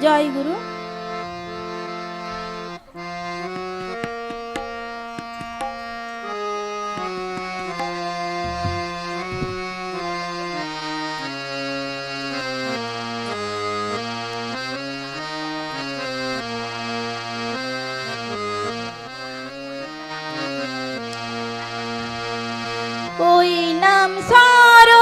জয় গুরু। ওই নাম স্মরণে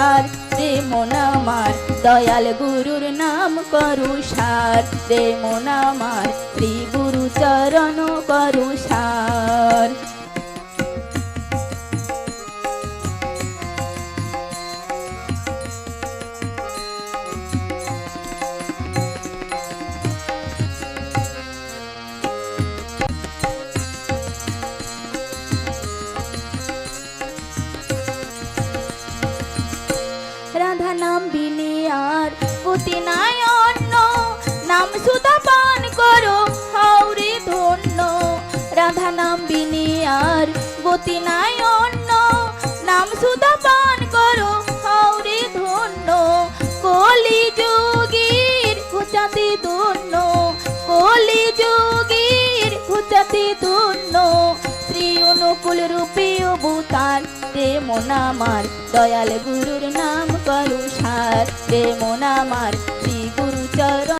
বিপার রে মনামার দয়াল গুরুর নাম করু সার। রে মনামার শ্রী গুরু চরণ রাধা নাম বিনে আর গতি নাই অন্য নাম সুধা পান করো হাউরে ধন্য। রাধা নাম বিনে আর গতি নাই অন্য নাম সুধা পান করো হাউরে ধন্য। কলি যোগীর ঘুচাতে ধন্য। কলি যোগীর ঘুচাতে ধন্য। শ্রী অনুকূল রূপে অবতার রে মোনামার দয়াল গুরুর নাম। করু সার